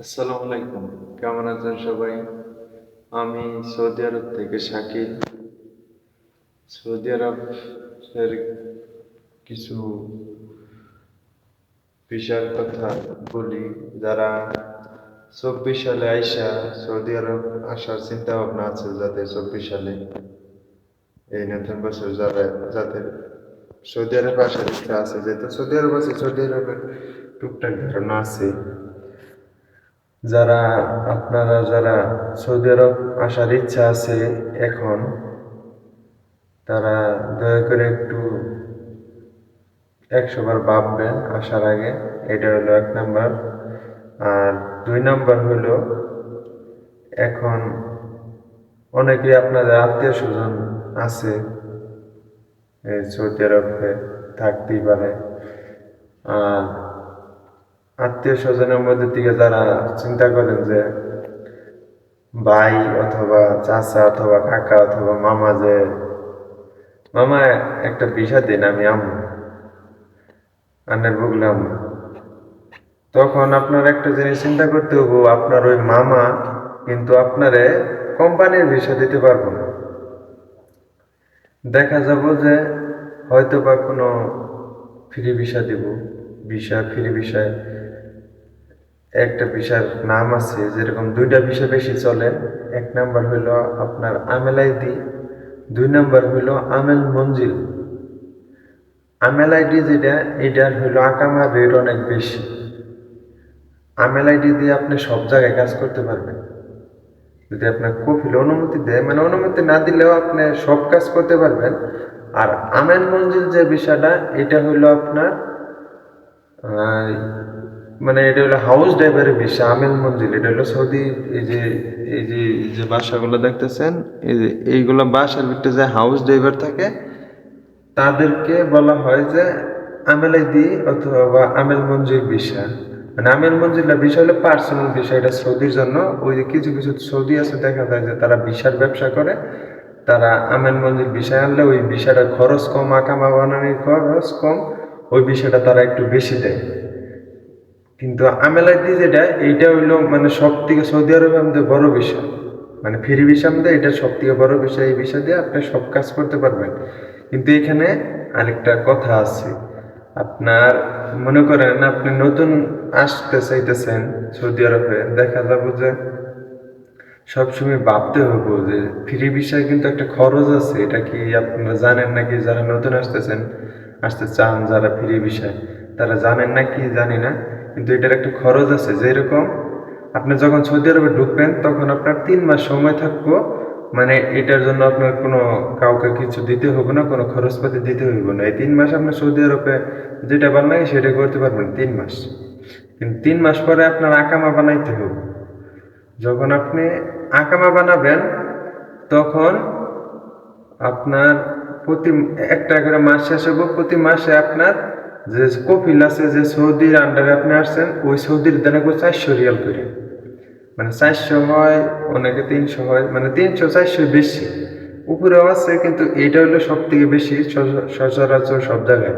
আসসালামু আলাইকুম। কেমন আছেন সবাই? আমি সৌদি আরব থেকে শাকিল। সৌদি আরবের কিছু বিষয়ের কথা বলি। যারা চব্বিশ সালে আইসা সৌদি আরব আসার চিন্তা ভাবনা আছে, যাদের চব্বিশ সালে এই নতুন বছর যারা, যাদের সৌদি আরবে আসার ইচ্ছা আছে, যেহেতু সৌদি আরব আছে, সৌদি আরবের টুকটাক ধারণা আছে। যারা আপনারা যারা সৌদি আরব আসার ইচ্ছা আছে এখন, তারা দয়া করে একটু একশো বার ভাববেন আসার আগে। এটা হলো এক নাম্বার। আর দুই নাম্বার হলো, এখন অনেকেই আপনাদের আত্মীয় স্বজন আছে সৌদি আরবে থাকতেই পারে। আর আত্মীয় স্বজনের মধ্যে থেকে যারা চিন্তা করেন যে ভাই অথবা চাচা অথবা কাকা অথবা মামা যে, মামা একটা বিষা দিন আমি আম্মু, আন্নের বুগলাম তখন আপনার একটা জিনিস চিন্তা করতে হব আপনার ওই মামা কিন্তু আপনারে কোম্পানির ভিসা দিতে পারব না। দেখা যাব যে হয়তো বা কোনো ফ্রি ভিসা দিব ভিসা ফ্রি ভিসায় একটা ভিসার নাম আছে, যেরকম দুইটা ভিসা বেশি চলে, এক নাম্বার হইল আপনার আমেল আইডি দুই নাম্বার হইল আমেল মঞ্জিল। আমেল যেটা, এটার হইল আকামার রেট অনেক বেশি। আমেল দিয়ে আপনি সব জায়গায় কাজ করতে পারবেন। যদি আপনার কফিল অনুমতি দেয় মানে অনুমতি না দিলেও আপনি সব কাজ করতে পারবেন। আর আমেল মঞ্জিল যে বিষয়টা এটা হইল আপনার মানে এটা হলো হাউস ড্রাইভারের বিষয় আমেল মঞ্জিল এটা হলো সৌদি, এই যে এই যে এই যে বাসাগুলো দেখতেছেন, এই যে, এইগুলো বাসার ভিতরে যে হাউস ড্রাইভার থাকে, তাদেরকে বলা হয় যে আমেল আইডি অথবা আমেল মঞ্জিল বিষয় মানে আমেল মঞ্জিল বিষয় হলো পার্সোনাল বিষয় এটা সৌদির জন্য। ওই যে কিছু কিছু সৌদি আছে, দেখা যায় যে তারা বিশার ব্যবসা করে, তারা আমেল মঞ্জিল বিষয় আনলে ওই বিষয়টা খরচ কম, আকামা বানানোর খরচ কম, ওই বিষয়টা তারা একটু বেশি দেয়। কিন্তু আমেলাইদি যেটা, এইটা হইল মানে সব থেকে সৌদি আরবে আমাদের বড় বিষয়। মানে ফ্রি বিষয় আমাদের এটা সব থেকে বড় বিষয়, এই বিষয় দিয়ে আপনি সব কাজ করতে পারবেন। কিন্তু এখানে আরেকটা কথা আছে। আপনার মনে করেন আপনি নতুন আসতে চাইতেছেন সৌদি আরবে, দেখা যাব যে সবসময় ভাবতে হবে যে ফ্রি বিষয় কিন্তু একটা খরচ আছে, এটা কি আপনারা জানেন নাকি যারা নতুন আসতেছেন, আসতে চান যারা ফ্রি বিষয় তারা জানেন নাকি জানি না। কিন্তু এটার একটা খরচ আছে যেরকম আপনি যখন সৌদি আরবে ঢুকবেন, তখন আপনার তিন মাস সময় থাকব। মানে এটার জন্য আপনার কোনো কাউকে কিছু দিতে হবে না, কোনো খরচপাতি দিতে হইব না। এই তিন মাস আপনি সৌদি আরবে যেটা লাগে সেটা করতে পারবেন তিন মাস। কিন্তু তিন মাস পরে আপনার আকামা বানাইতে হবে যখন আপনি আকামা বানাবেন, তখন আপনার প্রতি একটা করে মাস শেষ হব প্রতি মাসে আপনার যে কপিল আছে যে সৌদির আন্ডারে আপনি আসছেন, ওই সৌদির দানা করে চারশো রিয়াল করে। মানে চারশো হয়, অনেকে তিনশো হয় মানে তিনশো, চারশো বেশি। উপরেও আছে, কিন্তু এটা হলো সব থেকে বেশি সচ- সচরাচর সব জায়গায়।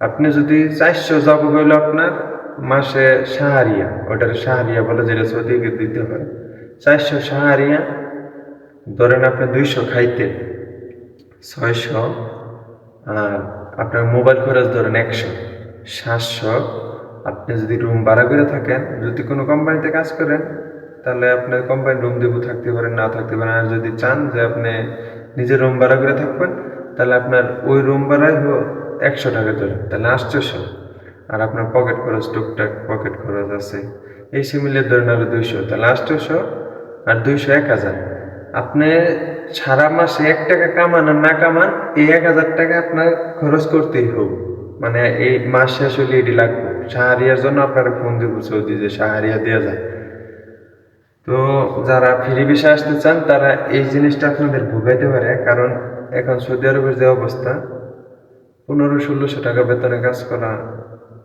আপনি যদি চারশো যাব হইল আপনার মাসে সাহারিয়া ওটার সাহারিয়া বলে যেটা সৌদিকে দিতে হয়। চারশো সাহারিয়া ধরেন আপনি দুইশো খাইতে ছয়শো আর আপনার মোবাইল খরচ ধরেন একশো, সাতশো। আপনি যদি রুম ভাড়া করে থাকেন, যদি কোনো কোম্পানিতে কাজ করেন, তাহলে আপনার কোম্পানি রুম দেবো, থাকতে পারেন, না থাকতে পারেন। আর যদি চান যে আপনি নিজের রুম ভাড়া করে থাকবেন, তাহলে আপনার ওই রুম ভাড়াই একশো টাকা ধরে তাহলে আটশোশো। আর আপনার পকেট খরচ, টুকটাক পকেট খরচ আছে। এই সে মিলে ধরেন আরও দুইশো, তাহলে আটশোশো আর দুইশো এক হাজার। আপনি সারা মাসে এক টাকা কামান আর না কামান, এই এক হাজার টাকা আপনার খরচ করতেই হোক মানে এই মাস শেষ হলে এটি লাগবে। সাহারিয়ার জন্য আপনারা ফোন দিব, সৌদি যে সাহারিয়া দেওয়া যায়। তো যারা ফ্রি বিষয় আসতে চান, তারা এই জিনিসটা আপনাদের ভোগাইতে পারে, কারণ এখন সৌদি আরবের যে অবস্থা, পনেরো ষোলোশো টাকা বেতনে কাজ করা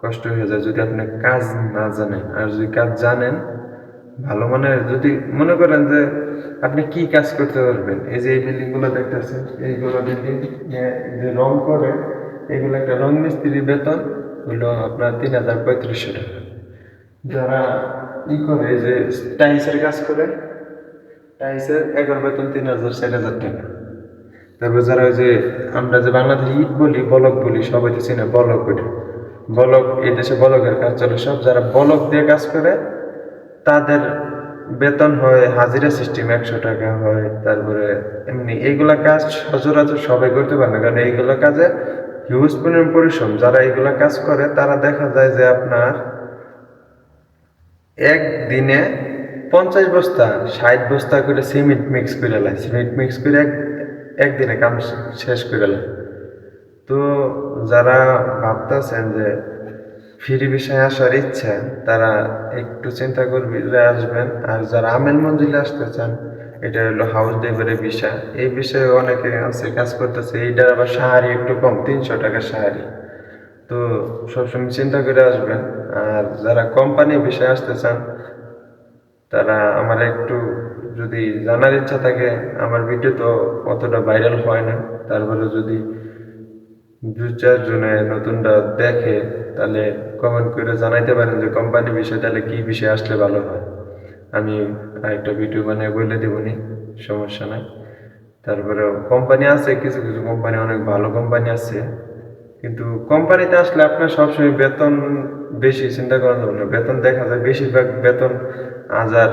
কষ্ট হয়ে যায়। যদি আপনি কাজ না জানেন, আর যদি কাজ জানেন, ভালো মানের যদি মনে করেন যে আপনি কি কাজ করতে পারবেন? এই যে এই বিল্ডিংগুলো দেখতেছেন, এইগুলো বিল্ডিং যে রং করে এগুলো একটা রং মিস্ত্রি বেতন, হলো আপনার তিন হাজার পঁয়ত্রিশশো টাকা। যারা ই করে যে টাইসের কাজ করে টাইসের এগারো বেতন তিন হাজার, চার হাজার টাকা। তারপর যারা ওই যে আমরা যে বাংলাদেশে ইট বলি, বলক বলি সবাই তো চিনে বলক ওইটা বলক, এই দেশে বলকের কাজ চলে সব। যারা বলক দিয়ে কাজ করে, তাদের বেতন হয়, হাজিরা সিস্টেম একশো টাকা হয়, তারপরে এমনি এইগুলা কাজ সচরাচর সবাই করতে পারে না, কারণ এইগুলা কাজে হিউজ পরিমাণ পরিশ্রম। যারা এইগুলা কাজ করে, তারা দেখা যায় যে আপনার একদিনে পঞ্চাশ বস্তা, ষাট বস্তা করে সিমেন্ট মিক্স করে লাই সিমেন্ট মিক্স করে এক, একদিনে কাম শেষ করে লাই তো যারা ভাবতেছেন যে ফ্রি বিষয়ে আসার ইচ্ছা, তারা একটু চিন্তা করবে আসবেন। আর যারা আমেন মঞ্জিলে আসতে চান, এটা হলো হাউস ডেলিভারি বিষয়। এই বিষয়ে অনেকে আছে, কাজ করতেছে, এইটার আবার সাহারি একটু কম, তিনশো টাকা সাহারি। তো সবসময় চিন্তা করে আসবেন। আর যারা কোম্পানি বিষয়ে আসতে চান, তারা আমার একটু যদি জানার ইচ্ছা থাকে, আমার ভিডিও তো অতটা ভাইরাল হয় না। তারপরে যদি দু চারজনে নতুনটা দেখে তাহলে কমেন্ট করে জানাইতে পারেন যে কোম্পানি বিষয়ে তাহলে কি বিষয়ে আসলে ভালো হয়। আমি আরেকটা ভিডিও বানিয়ে বলে দেবনি সমস্যা নাই। তারপরে কোম্পানি আছে, কিছু কিছু কোম্পানি অনেক ভালো কোম্পানি আছে। কিন্তু কোম্পানিতে আসলে আপনার সবসময় বেতন বেশি, চিন্তা করা যাবে না, বেতন দেখা যায় বেশিরভাগ বেতন হাজার,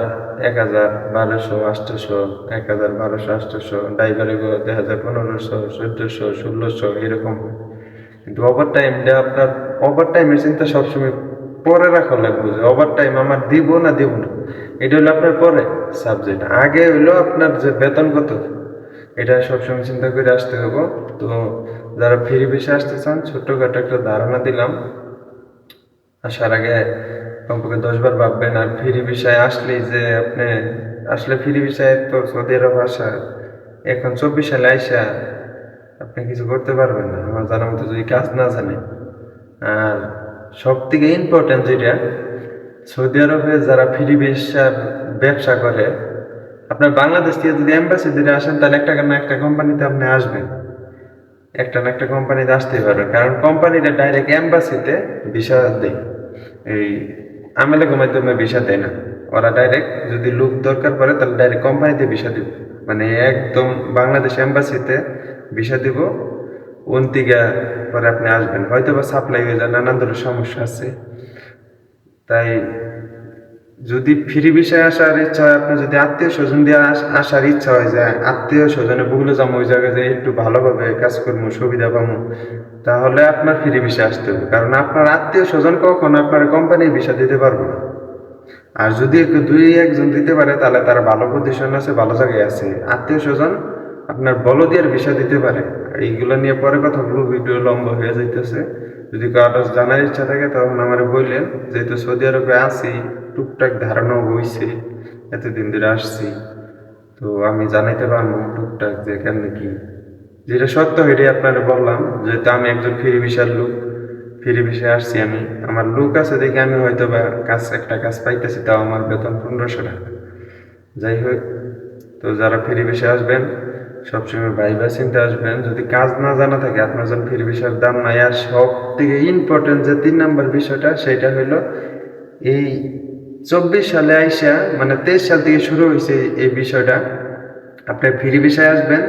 এক হাজার, বারোশো আটশোশো এক হাজার, বারোশো আটশোশো ড্রাইভারে দেখা যায় পনেরোশো, চোদ্দোশো, ষোলোশো, এরকম। কিন্তু ওভার টাইমটা আপনার ওভার টাইমের চিন্তা সবসময় পরে রাখা লাগবে যে ওভার টাইম আমার দিব না দিব না। এটা হলো আপনার পরে সাবজেক্ট আগে হইল আপনার যে বেতন কত? এটা সবসময় চিন্তা করে আসতে হবে তো যারা ফ্রি বেশি আসতে চান, ছোট্টখাটো একটা ধারণা দিলাম। আসার আগে কমপক্ষে দশবার ভাববেন, আর ফ্রি বিষয়ে আসলেই যে আপনি আসলে ফ্রি বিষয়ে তো সৌদি আরব আসা, এখন চব্বিশ সালে আইসা আপনি কিছু করতে পারবেন না। আমার জানার মতো যদি কাজ না জানে আর সব থেকে ইম্পর্টেন্ট যেটা, সৌদি আরবে যারা ফ্রি ব্যবসা ব্যবসা করে, আপনার বাংলাদেশ থেকে যদি দিকে আসেন, তাহলে একটা না একটা কোম্পানিতে আপনি আসবেন। একটা না একটা কোম্পানিতে আসতেই পারবেন। কারণ কোম্পানিটা ডাইরেক্ট এম্বাসিতে ভিসা দেয়। এই আমেলের মাধ্যমে ভিসা দেয় না। ওরা ডাইরেক্ট যদি লোক দরকার পড়ে, তাহলে ডাইরেক্ট কোম্পানিতে ভিসা দিব। মানে একদম বাংলাদেশ এম্বাসিতে ভিসা দিব। অন্তিকা পরে আপনি আসবেন? হয়তো বা সাপ্লাই হয়ে যায় নানান ধরনের সমস্যা আছে। তাই যদি ফ্রি বিষয়ে আসার ইচ্ছা হয় আপনি যদি আত্মীয় স্বজন দিয়ে আসার ইচ্ছা হয়ে যায় আত্মীয় স্বজনে বগুলো যাব ওই জায়গায় যে একটু ভালোভাবে কাজ করব, সুবিধা পাবো, তাহলে আপনার ফ্রি বিষয়ে আসতে হবে। কারণ আপনার আত্মীয় স্বজন কখনো আপনার কোম্পানি বিষয় দিতে পারব না। আর যদি একটু দুই একজন দিতে পারে, তাহলে তার ভালো পজিশন আছে, ভালো জায়গায় আছে। আত্মীয় স্বজন আপনার বলদিয়ার বিষয় দিতে পারে। এইগুলো নিয়ে পরে কথা বলব, ভিডিও লম্বা হয়ে যাইতেছে। যদি কারও জানার ইচ্ছা থাকে, তখন আমার বললেন, যেহেতু সৌদি আরবে আছি, টুকটাক ধারণা হইছে, এতদিন ধরে আসছি, তো আমি জানাইতে পারব টুকটাক যে কেমন কি। যেটা সত্য সেটাই আপনারা বললাম, যেহেতু আমি একজন ফ্রি বিশাল লোক, ফ্রি বিষয়ে আসছি আমি। আমার লোক আছে দেখে আমি হয়তো বা কাজ একটা কাজ পাইতেছি, তাও আমার বেতন পনেরোশো টাকা। যাই হোক, তো যারা ফ্রি বিষয়ে আসবেন সবসময় ভাইবা চিন্তা আসবেন, যদি কাজ না জানা থাকে আপনার যখন ফ্রি বিষয়ের দাম নাই, আর সব থেকে ইম্পর্টেন্ট যে তিন নম্বর বিষয়টা, সেটা হলো এই চব্বিশ সালে আইসা মানে তেইশ সাল থেকে শুরু হয়েছে এই বিষয়টা, আপনি ফ্রি বিষয়ে আসবেন।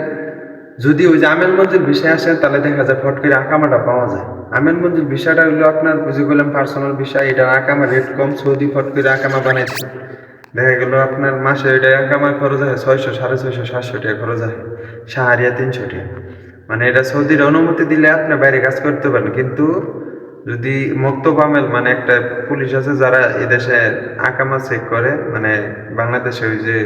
যদি ওই যে আমেল মঞ্জিল বিষয় আসেন, তাহলে দেখা যায় ফট করে আকামাটা পাওয়া যায়। আমেল মঞ্জিল বিষয়টা হলো আপনার বুঝে গেলাম পার্সোনাল বিষয় এটা আঁকামা রেট কম, সৌদি ফট করে আকামা বানাইছে। দেখা গেল আপনার মাসে এটা আকামা খরচ হয় ছয়শো, সাড়ে ছয়শো, সাতশো টাকা খরচ হয়। সাহারিয়া তিনশো টাকা মানে এটা সৌদির অনুমতি দিলে আপনি বাইরে কাজ করতে পারেন, কিন্তু যদি মক্তব আমেল মানে একটা পুলিশ আছে যারা এদেশে আকামা চেক করে মানে বাংলাদেশে ওই যে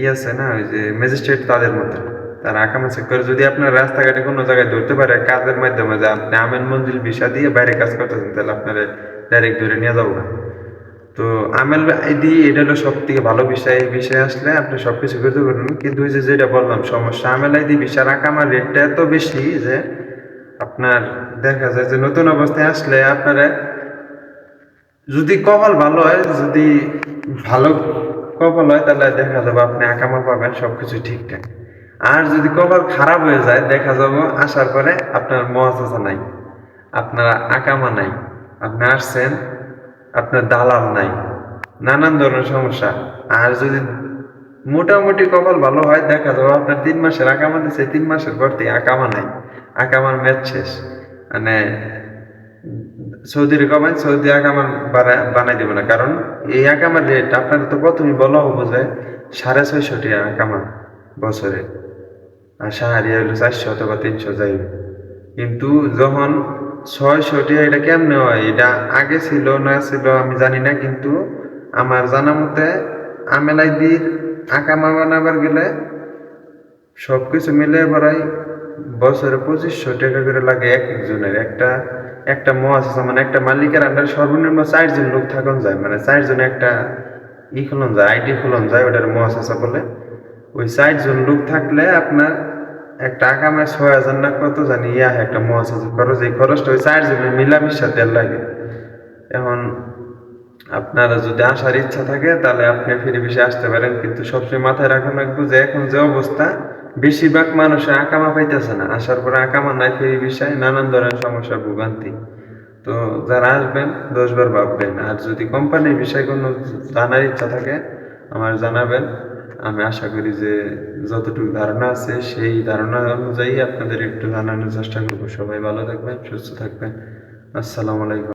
ই আছে না, ওই যে ম্যাজিস্ট্রেট তাদের মতো তারা আকামা চেক করে। যদি আপনার রাস্তাঘাটে কোনো জায়গায় ধরতে পারে, কাজের মাধ্যমে যে আপনি আমেন মঞ্জিল ভিসা দিয়ে বাইরে কাজ করতেছেন, তাহলে আপনারা ডাইরেক্ট ধরে নিয়ে যাব। না তো আমেল আইডি এটা হলো সব থেকে ভালো বিষয়, এই বিষয়ে আসলে আপনি সব কিছু করতে পারবেন। কিন্তু যে যেটা বললাম, সমস্যা, আমেল আইডি বিষয় আকামার রেটটা এত বেশি যে আপনার দেখা যায় যে নতুন অবস্থায় আসলে আপনারা যদি কপাল ভালো হয়, যদি ভালো কপাল হয়, তাহলে দেখা যাবে আপনি আকামা পাবেন, সবকিছু ঠিকঠাক। আর যদি কপাল খারাপ হয়ে যায়, দেখা যাব আসার পরে আপনার মহাচাচা নাই, আপনার আকামা নাই, আপনি আসছেন আপনার দালাল নাই। নানান ধরনের সমস্যা। আর যদি মোটামুটি কপাল ভালো হয়, দেখা যাবে আপনার তিন মাসের আকামা দিচ্ছে তিন মাসের পর থেকে আকামা নাই। আকামার ম্যাচ শেষ। মানে সৌদির কমাই সৌদি আকামা বানায় বানাই দেবে না। কারণ এই আকামার রেট আপনার তো প্রথমে বলা হব যে সাড়ে ছয়শো টাকা আকামা বছরে। আর সাহারি হলো চারশো অথবা তিনশো, যাই কিন্তু যখন ছয়শো টাকা এটা কেমনে হয়? এটা আগে ছিল, না ছিল আমি জানি না, কিন্তু আমার জানা মতে আমেলাই আমেলাইদির আকামা বানাবার গেলে সব কিছু মিলে পড়াই বছরে পঁচিশশো টাকা করে লাগে এক একজনের। একটা একটা মহাশাসা মানে একটা মালিকের আন্ডার সর্বনিম্ন চারজন লোক থাকুন যায় মানে চারজন একটা ই খুলন যায় আইটি খুলন যায়, ওটার মহাশাসা বলে। ওই চারজন লোক থাকলে আপনার একটা আকামে ছয় হাজার না কত জানি, ইয়া একটা মহাশাসা খরচ এই খরচটা ওই চার চারজনের মিলামিশা তেল লাগে। এখন আপনারা যদি আসার ইচ্ছা থাকে, তাহলে আপনি ফিরে বেশি আসতে পারেন। কিন্তু সবসময় মাথায় রাখা লাগবে যে, এখন যে অবস্থা, বেশিরভাগ মানুষের আকামা পাইতেছে না। আসার পরে আকামা নাই, ফিরে বিষয় নানান ধরনের সমস্যা, ভোগান্তি। তো যারা আসবেন, দশবার ভাববেন। আর যদি কোম্পানির বিষয়ে কোনো জানার ইচ্ছা থাকে, আমার জানাবেন। আমি আশা করি যে যতটুকু ধারণা আছে সেই ধারণা অনুযায়ী আপনাদের একটু জানানোর চেষ্টা করব। সবাই ভালো থাকবেন, সুস্থ থাকবেন। আসসালামু আলাইকুম।